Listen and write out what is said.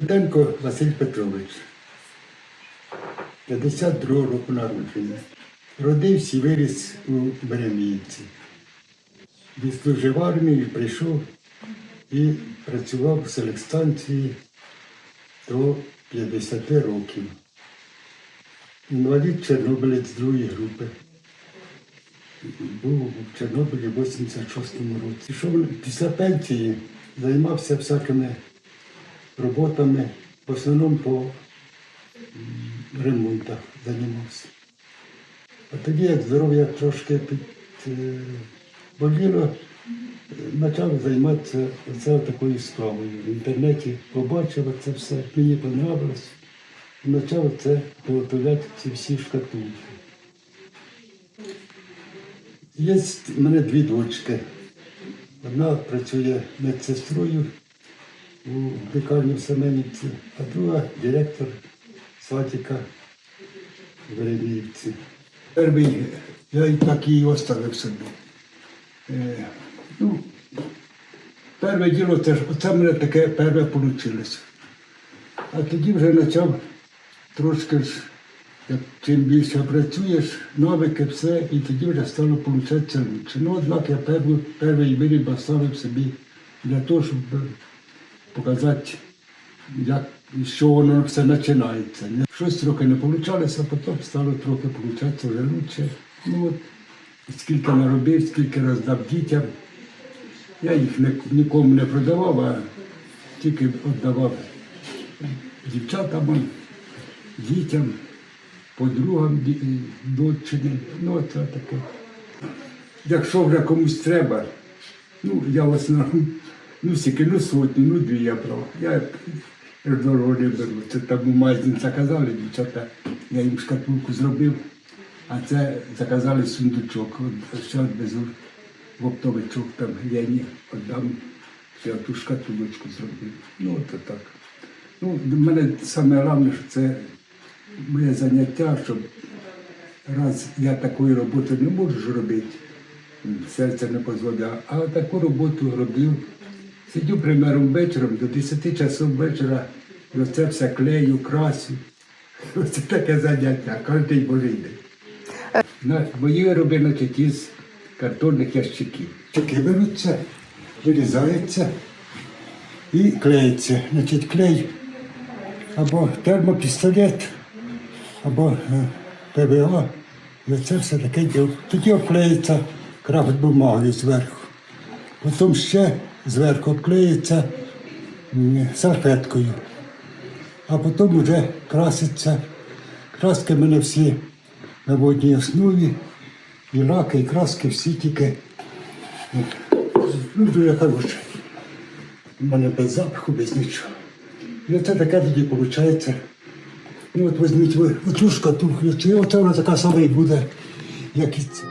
Руденко Василь Петрович, 52 року народження. Родився і виріс у Береміївці. Відслужив в армії, прийшов і працював в селекстанції до 50 років. Інвалід Чорнобилець другої групи. Був у Чорнобилі в 86-му році. Пішов після пенсії, займався всякими роботами, в основному по ремонтах займався. А тоді, як здоров'я трошки під, е, почав займатися оце такою справою. В інтернеті побачив це все, мені понравилось. І почав це виготовляти ці всі шкатулки. Є в мене дві дочки. Одна працює медсестрою у лікарні в Семенівці, а друга директор садика в Вереміївці. Перший я і так її оставив собі. Е, ну, перше діло це ж оце мене таке перше вийшло. А тоді вже почав трошки ж, як чим більше працюєш, навики, все, і тоді вже стало получатися. Ну, однак я перший, виріб поставив собі для того, щоб показати, як, з чого воно все починається. Щось трохи не вийшло, потім стало трохи получатися вже краще. Ну, от, скільки наробив, скільки роздав дітям. Я їх не- нікому не продавав, а тільки віддавав дівчатам, дітям, подругам, дочині. Ну, це таке. Якщо вже комусь треба, ну, я в основному, ну, скільки, ну, сотні, ну, дві я брав. Я дорого не беру. Це там у магазин заказали, дівчата, я їм шкатулку зробив, а це заказали сундучок. Ще відвезу в оптовичок, там Лені, віддам, ще ту шкатулочку зробив. Ну, от так. Ну, для мене саме головне, що це моє заняття, щоб раз я такої роботи не можу робити, серце не дозволяє, а таку роботу робив. Сидю, примером, вечором до 10 часов вечора, оце все клею, красю. Оце таке заняття, кожен божий день. Мої вироби, значить, із картонних ящиків. Чеки беруться, вирізаються і клеїться. Значить, клей або термопістолет, або е, ПВА. І це все таке діло. Тоді обклеїться крафт бумагою зверху. Потім ще зверху обклеїться м, салфеткою. А потім вже краситься. Краски в мене всі на водній основі. І лаки, і краски всі тільки. Ну, дуже хороші. У мене без запаху, без нічого. І оце таке тоді виходить. Ну от візьміть ви оцю шкатулку, і оце вона така сама і буде, як і ця.